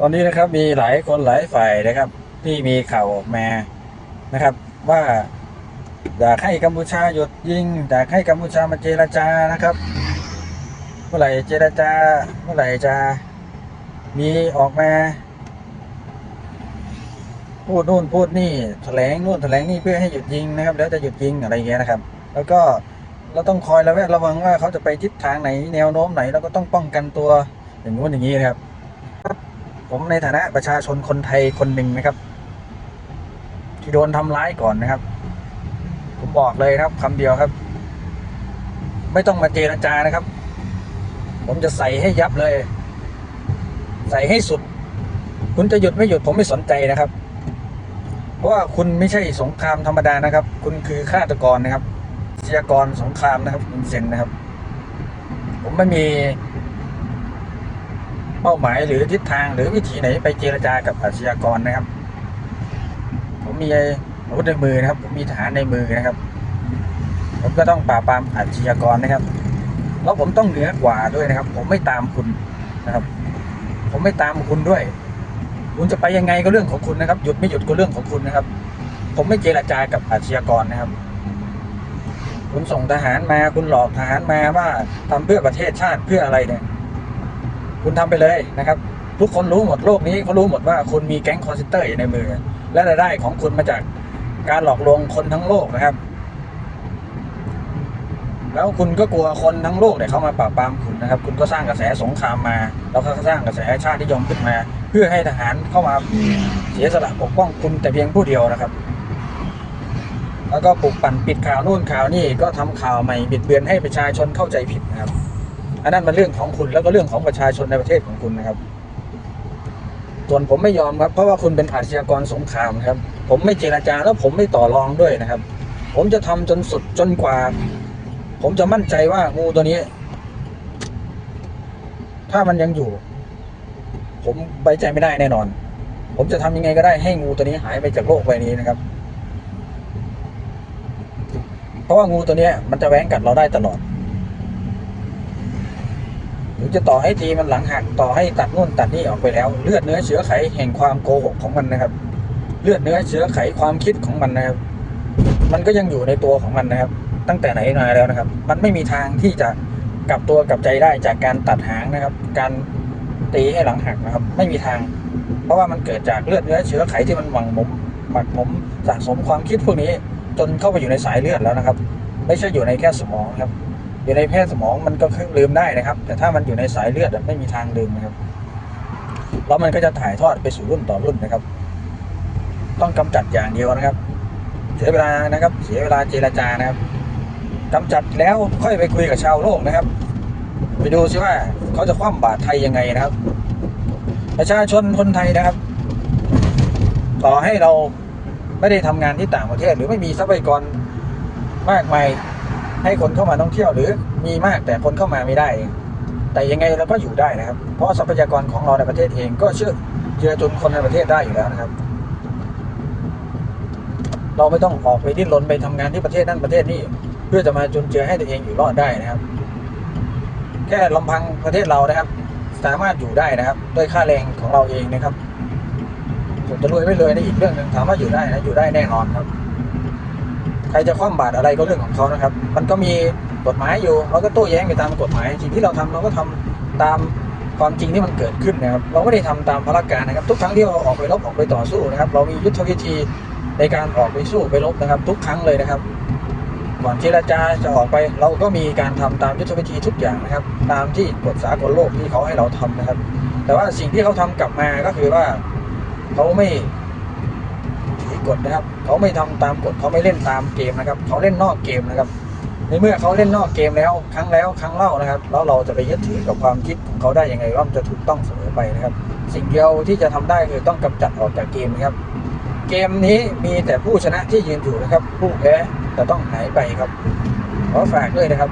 ตอนนี้นะครับมีหลายคนหลายฝ่ายนะครับ ที่มีข่าวออกมานะครับ ว่าอยากให้กัมพูชาหยุดยิงอยากให้กัมพูชามาเจรจานะครับ เมื่อไหร่เจรจาเมื่อไหร่จะมีออกมาพูดนู่นพูดนี่แถลงนู่นแถลงนี่เพื่อให้หยุดยิงนะครับ แล้วจะหยุดยิงอะไรอย่างเงี้ยนะครับ แล้วก็เราต้องคอยระแวดระวังว่าเขาจะไปทิศทางไหนแนวโน้มไหนเราก็ต้องป้องกันตัวอย่างนู้นอย่างนี้นะครับ ผมในฐานะประชาชนคนไทยคนหนึ่งนะครับ ที่โดนทำร้ายก่อนนะครับ ผมบอกเลยครับคำเดียวครับ ไม่ต้องมาเจรจานะครับ ผมจะใส่ให้ยับเลย ใส่ให้สุด คุณจะหยุดไม่หยุดผมไม่สนใจนะครับ เพราะว่าคุณไม่ใช่สงครามธรรมดานะครับ คุณคือฆาตกรนะครับอาชญากรสงครามนะครับคุณเซนนะครับ ผมไม่มี เป้าหมายหรือทิศทางหรือวิธีไหนไปเจรจากับอาชญากรนะครับ ผมมีอาวุธในมือนะครับ ผมมีทหารในมือนะครับ ผมก็ต้องปราบปรามอาชญากรนะครับ แล้วผมต้องเหนือกว่าด้วยนะครับ ผมไม่ตามคุณนะครับ ผมไม่ตามคุณด้วย คุณจะไปยังไงก็เรื่องของคุณนะครับ หยุดไม่หยุดก็เรื่องของคุณนะครับ ผมไม่เจรจากับอาชญากรนะครับคุณส่งทหารมาคุณหลอกทหารมาว่าทำเพื่อประเทศชาติเพื่ออะไรเนี่ย คุณทำไปเลยนะครับ ทุกคนรู้หมดโลกนี้เขารู้หมดว่าคุณมีแก๊งคอนเซนเตอร์อยู่ในมือ และรายได้ของคุณมาจากการหลอกลวงคนทั้งโลกนะครับ แล้วคุณก็กลัวคนทั้งโลกเนี่ยเข้ามาปราบปรามคุณนะครับ คุณก็สร้างกระแสสงครามมา แล้วก็สร้างกระแสชาตินิยมขึ้นมา เพื่อให้ทหารเข้ามาเสียสละปกป้องคุณแต่เพียงผู้เดียวนะครับแล้วก็ปลุกปั่นปิดข่าวนู่นข่าวนี่ก็ทำข่าวใหม่บิดเบือนให้ประชาชนเข้าใจผิดนะครับ อันนั้นมันเรื่องของคุณแล้วก็เรื่องของประชาชนในประเทศของคุณนะครับ ส่วนผมไม่ยอมครับ เพราะว่าคุณเป็นอาชญากรสงครามครับ ผมไม่เจรจาแล้วผมไม่ต่อรองด้วยนะครับ ผมจะทำจนสุดจนกว่า ผมจะมั่นใจว่างูตัวนี้ ถ้ามันยังอยู่ ผมไว้ใจไม่ได้แน่นอน ผมจะทำยังไงก็ได้ให้งูตัวนี้หายไปจากโลกใบนี้นะครับเพราะว่างูตัวนี้มันจะแหวงกัดเราได้ตลอด หรือจะต่อให้ทีมันหลังหักต่อให้ตัดนู่นตัดนี่ออกไปแล้ว เลือดเนื้อเชื้อไขแห่งความโกหกของมันนะครับ เลือดเนื้อเชื้อไขความคิดของมันนะครับ มันก็ยังอยู่ในตัวของมันนะครับ ตั้งแต่ไหนมาแล้วนะครับ มันไม่มีทางที่จะกลับตัวกลับใจได้จากการตัดหางนะครับ การตีให้หลังหักนะครับ ไม่มีทาง เพราะว่ามันเกิดจากเลือดเนื้อเชื้อไขที่มันหมักหมมหมักหมมสะสมความคิดพวกนี้ จนเข้าไปอยู่ในสายเลือดแล้วนะครับ ไม่ใช่อยู่ในแค่สมองครับ อยู่ในแพทย์สมองมันก็คือลืมได้นะครับ แต่ถ้ามันอยู่ในสายเลือดไม่มีทางลืมนะครับแล้วมันก็จะถ่ายทอดไปสู่รุ่นต่อรุ่นนะครับ ต้องกำจัดอย่างเดียวนะครับ เสียเวลานะครับ เสียเวลาเจรจานะครับกำจัดแล้วค่อยไปคุยกับชาวโลกนะครับ ไปดูซิว่าเขาจะคว่ำบาตรไทยยังไงนะครับ ประชาชนคนไทยนะครับ ต่อให้เราไม่ได้ทำงานที่ต่างประเทศ หรือไม่มีทรัพยากรมากมาย ให้คนเข้ามาท่องเที่ยวหรือมีมากแต่คนเข้ามาไม่ได้ แต่ยังไงเราก็อยู่ได้นะครับ เพราะทรัพยากรของเราในประเทศเองก็เชื่อเจือจนคนในประเทศได้อยู่แล้วนะครับ เราไม่ต้องออกไปดิ้นรนไปทำงานที่ประเทศนั้นประเทศนี้เพื่อจะมาจุนเจือให้ตัวเองอยู่รอดได้นะครับ แค่ลำพังประเทศเรานะครับ สามารถอยู่ได้นะครับด้วยค่าแรงของเราเองนะครับส่วนจะรวยไม่รวยนี่อีกเรื่องหนึ่งถามว่าอยู่ได้นะอยู่ได้แน่นอนครับ ใครจะคว่ำบาตรอะไรก็เรื่องของเขานะครับ มันก็มีกฎหมายอยู่เราก็โต้แย้งไปตามกฎหมายสิ่งที่เราทำเราก็ทำตามความจริงที่มันเกิดขึ้นนะครับ เราไม่ได้ทำตามพละการนะครับ ทุกครั้งที่เราออกไปรบออกไปต่อสู้นะครับ เรามียุทธวิธีในการออกไปสู้ไปรบนะครับ ทุกครั้งเลยนะครับก่อนเจรจาจะออกไป เราก็มีการทำตามยุทธวิธีทุกอย่างนะครับ ตามที่กฎสากลโลกที่เขาให้เราทำนะครับ แต่ว่าสิ่งที่เขาทำกลับมาก็คือว่าเขาไม่ ถือกฎนะครับ เขาไม่ทำตามกฎเขาไม่เล่นตามเกมนะครับ เขาเล่นนอกเกมนะครับ ในเมื่อเขาเล่นนอกเกมแล้ว ครั้งแล้วครั้งเล่านะครับ แล้วเราจะไปยึดถือกับความคิดของเขาได้ยังไงว่ามันจะถูกต้องเสมอไปนะครับ สิ่งเดียวที่จะทำได้คือต้องกำจัดออกจากเกมนะครับ เกมนี้มีแต่ผู้ชนะที่ยืนอยู่นะครับ ผู้แพ้จะต้องหายไปครับขอฝากด้วยนะครับ